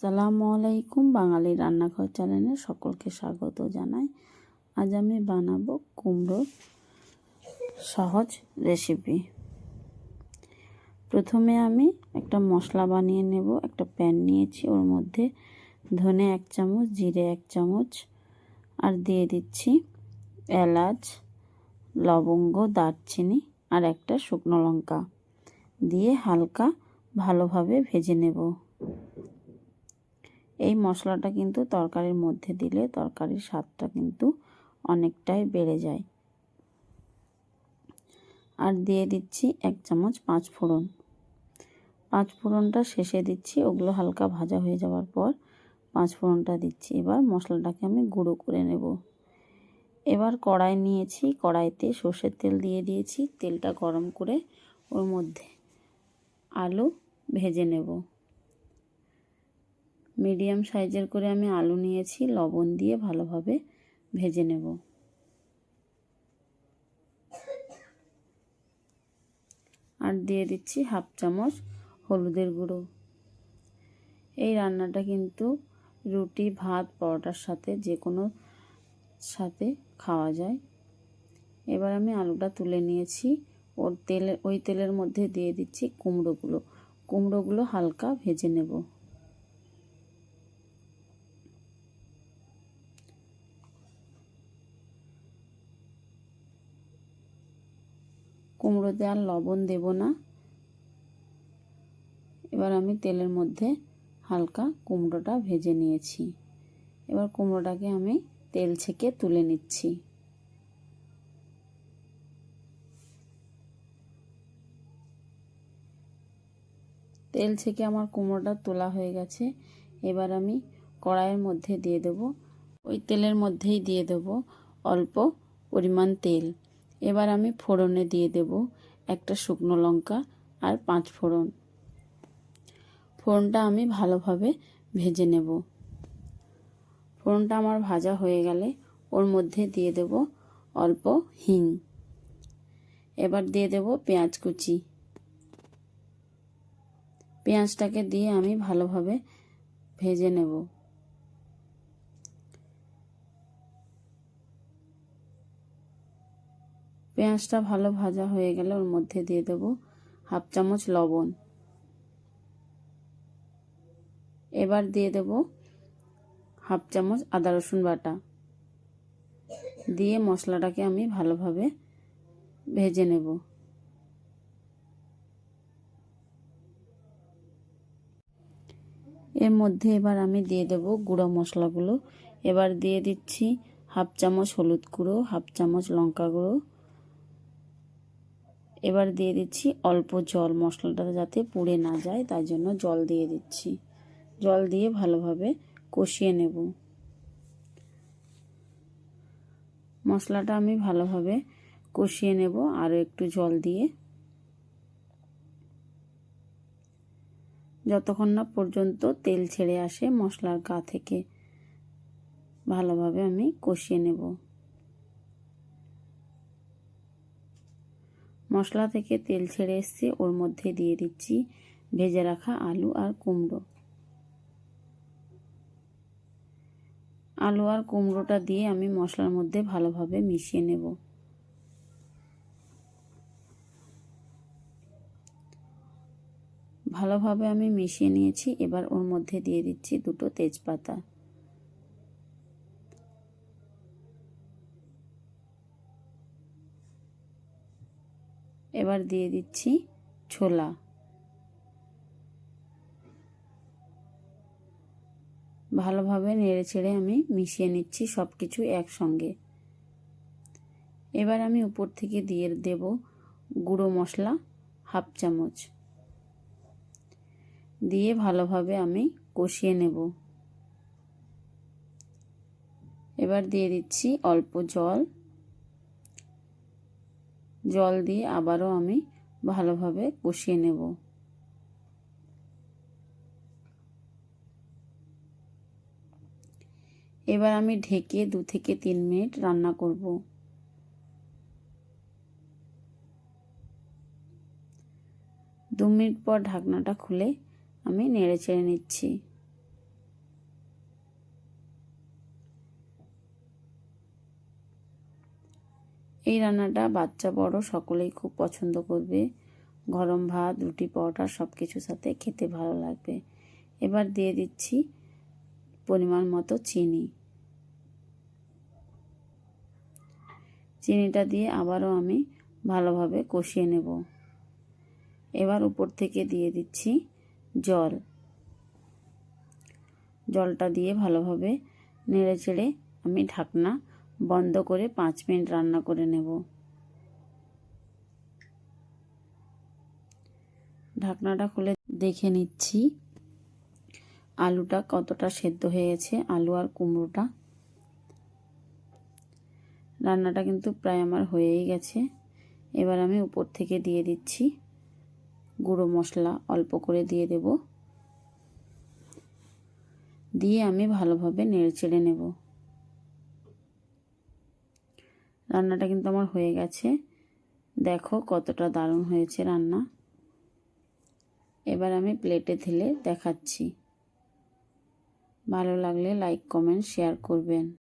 সালামু আলাইকুম বাঙালি রান্নাঘর চ্যানেলে সকলকে স্বাগত জানাই। আজ আমি বানাবো কুমড়োর সহজ রেসিপি। প্রথমে আমি একটা মশলা বানিয়ে নেব, একটা প্যান নিয়েছি, ওর মধ্যে ধনে এক চামচ, জিরে এক চামচ, আর দিয়ে দিচ্ছি এলাচ, লবঙ্গ, দারচিনি, আর একটা শুকনো লঙ্কা। দিয়ে হালকা ভালোভাবে ভেজে নেব। এই মশলাটা কিন্তু তরকারির মধ্যে দিলে তরকারির স্বাদটা কিন্তু অনেকটাই বেড়ে যায়। আর দিয়ে দিচ্ছি এক চামচ পাঁচ ফোড়ন। পাঁচ ফোড়নটা শেষে দিচ্ছি, ওগুলো হালকা ভাজা হয়ে যাওয়ার পর পাঁচ ফোড়নটা দিচ্ছি। এবার মশলাটাকে আমি গুঁড়ো করে নেব। এবার কড়াই নিয়েছি, কড়াইতে সর্ষের তেল দিয়ে দিয়েছি, তেলটা গরম করে ওর মধ্যে আলু ভেজে নেব। মিডিয়াম সাইজের করে আমি আলু নিয়েছি, লবণ দিয়ে ভালোভাবে ভেজে নেব। আর দিয়ে দিচ্ছি হাফ চামচ হলুদের গুঁড়ো। এই রান্নাটা কিন্তু রুটি, ভাত, পরোটার সাথে যে কোনো সাথে খাওয়া যায়। এবার আমি আলুটা তুলে নিয়েছি। ওর তেলে, ওই তেলের মধ্যে দিয়ে দিচ্ছি কুমড়োগুলো। কুমড়োগুলো হালকা ভেজে নেব। কুমড়োতে আর লবণ দেব না। এবার আমি তেলের মধ্যে হালকা কুমড়োটা ভেজে নিয়েছি। এবার কুমড়োটাকে আমি তেল ছেঁকে তুলে নিচ্ছি। তেল ছেঁকে আমার কুমড়োটা তোলা হয়ে গেছে। এবার আমি কড়াইয়ের মধ্যে দিয়ে দেব। ওই তেলের মধ্যেই দিয়ে দেব অল্প পরিমাণ তেল। এবার আমি ফোড়নে দিয়ে দেব একটা শুকনো লঙ্কা আর পাঁচ ফোড়ন। ফোড়নটা আমি ভালোভাবে ভেজে নেব। ফোড়নটা আমার ভাজা হয়ে গেলে ওর মধ্যে দিয়ে দেব অল্প হিং। এবার দিয়ে দেব পেঁয়াজ কুচি। পেঁয়াজটাকে দিয়ে আমি ভালোভাবে ভেজে নেব। পেঁয়াজটা ভালো ভাজা হয়ে গেলে ওর মধ্যে দিয়ে দেব হাফ চামচ লবণ। এবার দিয়ে দেব হাফ চামচ আদা রসুন বাটা। দিয়ে মশলাটাকে আমি ভালোভাবে ভেজে নেব। এর মধ্যে এবার আমি দিয়ে দেব গুঁড়ো মশলাগুলো। এবার দিয়ে দিচ্ছি হাফ চামচ হলুদ গুঁড়ো, হাফ চামচ লঙ্কা গুঁড়ো এবার দিয়ে দিচ্ছি অল্প জল মশলাটা যাতে পুড়ে না যায়, তাই জন্য জল দিয়ে দিচ্ছি। জল দিয়ে ভালোভাবে কষিয়ে নেব। মশলাটা আমি ভালোভাবে কষিয়ে নেব, আরও একটু জল দিয়ে। যতক্ষণ না পর্যন্ত তেল ছেড়ে আসে, মশলার গা থেকে ভালোভাবে আমি কষিয়ে নেব। মশলা থেকে তেল ছেড়ে এসছে। ওর মধ্যে দিয়ে দিচ্ছি ভেজে রাখা আলু আর কুমড়ো। আলু আর কুমড়োটা দিয়ে আমি মশলার মধ্যে ভালোভাবে মিশিয়ে নেব। ভালোভাবে আমি মিশিয়ে নিয়েছি। এবার ওর মধ্যে দিয়ে দিচ্ছি দুটো তেজপাতা। এবার দিয়ে দিচ্ছি ছোলা। ভালোভাবে নেড়ে ছেড়ে আমি মিশিয়ে নিচ্ছি সব কিছু একসঙ্গে। এবার আমি উপর থেকে দিয়ে দেব গুঁড়ো মশলা হাফ চামচ। দিয়ে ভালোভাবে আমি কষিয়ে নেব। এবার দিয়ে দিচ্ছি অল্প জল। জল দিয়ে আবারও আমি ভালোভাবে কষিয়ে নেব। এবার আমি ঢেকে দু থেকে তিন মিনিট রান্না করব। দু মিনিট পর ঢাকনাটা খুলে আমি নেড়ে চেড়ে নিচ্ছি। এই রান্নাটা বাচ্চা, বড় সকলেই খুব পছন্দ করবে। গরম ভাত, রুটি, পরোটা সব কিছুর সাথে খেতে ভালো লাগবে। এবার দিয়ে দিচ্ছি পরিমাণ মতো চিনি। চিনিটা দিয়ে আবারও আমি ভালোভাবে কষিয়ে নেব। এবার উপর থেকে দিয়ে দিচ্ছি জল। জলটা দিয়ে ভালোভাবে নেড়ে চেড়ে আমি ঢাকনা বন্ধ করে পাঁচ মিনিট রান্না করে নেব। ঢাকনাটা খুলে দেখে নিচ্ছি। আলুটা কতটা সেদ্ধ হয়ে গেছে, আলু আর কুমড়োটা। রান্নাটা কিন্তু প্রায় আমার হয়েই গেছে। এবার আমি উপর থেকে দিয়ে দিচ্ছি গুঁড়ো মশলা, অল্প করে দিয়ে দেব। দিয়ে আমি ভালোভাবে নেড়ে চেড়ে নেব। রান্নাটা কিন্তু আমার হয়ে গেছে। দেখো কতটা দারুণ হয়েছে রান্না। এবার আমি প্লেটে ঢেলে দেখাচ্ছি। ভালো লাগলে লাইক কমেন্ট শেয়ার করবেন।